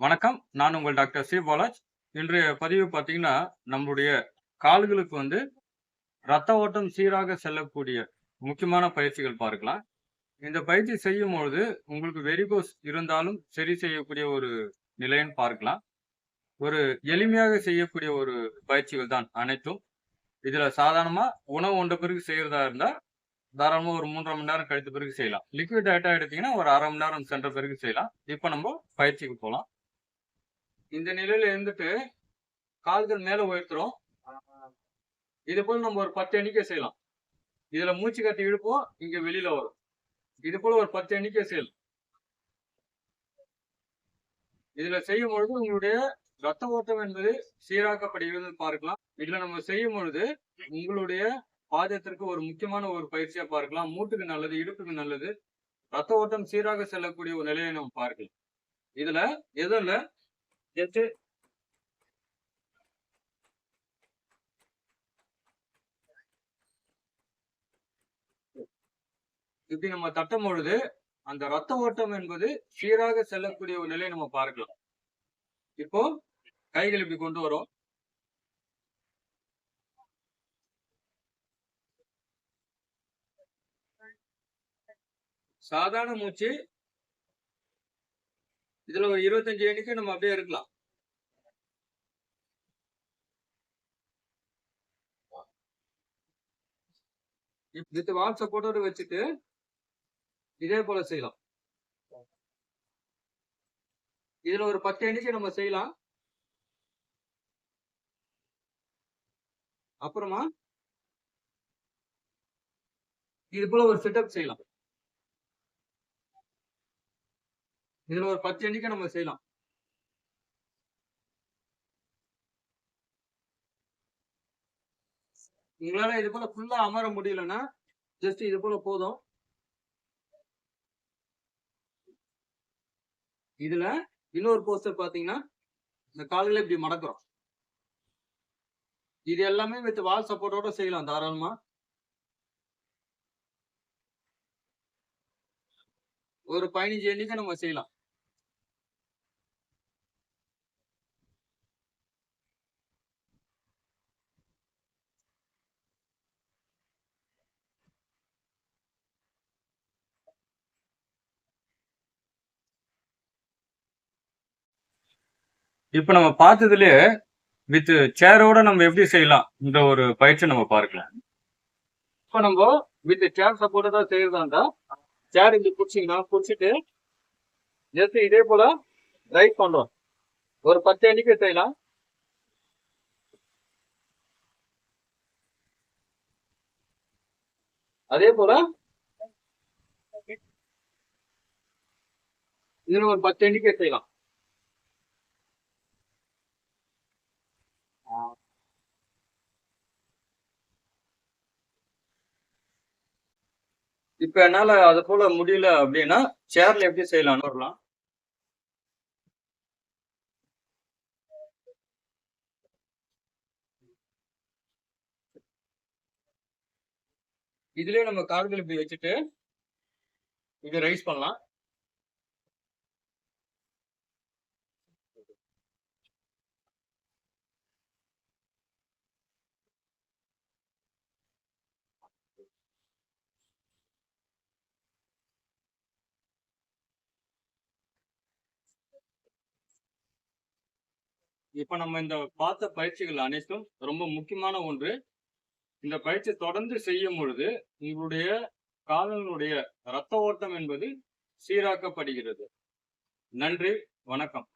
வணக்கம். நான் உங்கள் டாக்டர் சி. பாலாஜ். இன்றைய பதிவு பார்த்தீங்கன்னா, நம்முடைய கால்களுக்கு வந்து ரத்த ஓட்டம் சீராக செல்லக்கூடிய முக்கியமான பயிற்சிகள் பார்க்கலாம். இந்த பயிற்சி செய்யும்பொழுது, உங்களுக்கு வெரிகோஸ் இருந்தாலும் சரி செய்யக்கூடிய ஒரு நிலைன்னு பார்க்கலாம். ஒரு எளிமையாக செய்யக்கூடிய ஒரு பயிற்சிகள் தான் அனைத்தும். இதில் சாதாரணமாக உணவு உண்ட பிறகு செய்கிறதா இருந்தால் தாராளமாக ஒரு 3 1/2 மணி நேரம் கழித்த பிறகு செய்யலாம். லிக்விட் டயட்டா எடுத்தீங்கன்னா, ஒரு அரை மணி நேரம் சென்ற பிறகு செய்யலாம். இப்போ நம்ம பயிற்சிக்கு போகலாம் இந்த நிலையில இருந்துட்டு, கால்கள் மேல உயர்த்துறோம். இது போல நம்ம ஒரு 10 எண்ணிக்கை செய்யலாம். இதுல மூச்சு கட்டி இழுப்போம், இங்க வெளியில வரும். இது போல ஒரு 10 எண்ணிக்கை செய்யலாம். இதுல செய்யும்பொழுது உங்களுடைய ரத்த ஓட்டம் என்பது சீராக்கப்படுகிறது பார்க்கலாம். இதுல நம்ம செய்யும்பொழுது, உங்களுடைய பாதத்திற்கு ஒரு முக்கியமான ஒரு பயிற்சியா பார்க்கலாம். மூட்டுக்கு நல்லது, இடுப்புக்கு நல்லது. ரத்த ஓட்டம் சீராக செல்லக்கூடிய ஒரு நிலையை நம்ம பார்க்கலாம். இதுல எதுல ஜஸ்ட் இப்படி நம்ம தட்டும்பொழுது, அந்த ரத்த ஓட்டம் என்பது சீராக செல்லக்கூடிய ஒரு நிலையை நம்ம பார்க்கலாம். இப்போ கைகள் இப்படி கொண்டு வரும் சாதாரண மூச்சு. இதுல ஒரு 25 எண்ணிக்கை நம்ம அப்படியே இருக்கலாம். வித் வால் சப்போர்ட்டோட வச்சுட்டு, இதே போல செய்யலாம். இதுல ஒரு 10 எண்ணிக்கை நம்ம செய்யலாம். அப்புறமா இது போல ஒரு செட்டப் செய்யலாம். இதுல ஒரு 10 எண்ணிக்கை நம்ம செய்யலாம். உங்களால இது போல ஃபுல்லா அமர முடியலன்னா, ஜஸ்ட் இது போல போதும். இதுல இன்னொரு போஸ்டர் பார்த்தீங்கன்னா, இந்த காலையில இப்படி மடக்குறோம். இது எல்லாமே வித் வால் சப்போர்ட்டோட செய்யலாம் தாராளமா. ஒரு 15 எண்ணிக்கை நம்ம செய்யலாம். இப்ப நம்ம பார்த்ததுலயே, வித் சேரோட நம்ம எப்படி செய்யலாம்? இந்த ஒரு பயிற்சி நம்ம பார்க்கலாம். இப்ப நம்ம வித் சேர் சப்போர்ட்டடா செய்யறதா இருந்தா, சேர் இங்கே பிடிச்சிங்கன்னா குடிச்சிட்டு ஜஸ்ட் இதே போல ரைட் பண்றோம். ஒரு 10 எண்ணிக்கை செய்யலாம். அதே போல இதுல ஒரு 10 எண்ணிக்கை செய்யலாம். இப்ப என்னால அது போல முடியல அப்படின்னா, சேர்ல எப்படி செய்யலாம்னு வரலாம். இதுலயே நம்ம கார்கள் இப்படி வச்சுட்டு, இது ரைஸ் பண்ணலாம். இப்ப நம்ம இந்த பார்த்த பயிற்சிகள் அனைத்தும் ரொம்ப முக்கியமான ஒன்று. இந்த பயிற்சி தொடர்ந்து செய்யும் பொழுது, உங்களுடைய கால்களுடைய ரத்த ஓட்டம் என்பது சீராக்கப்படுகிறது. நன்றி, வணக்கம்.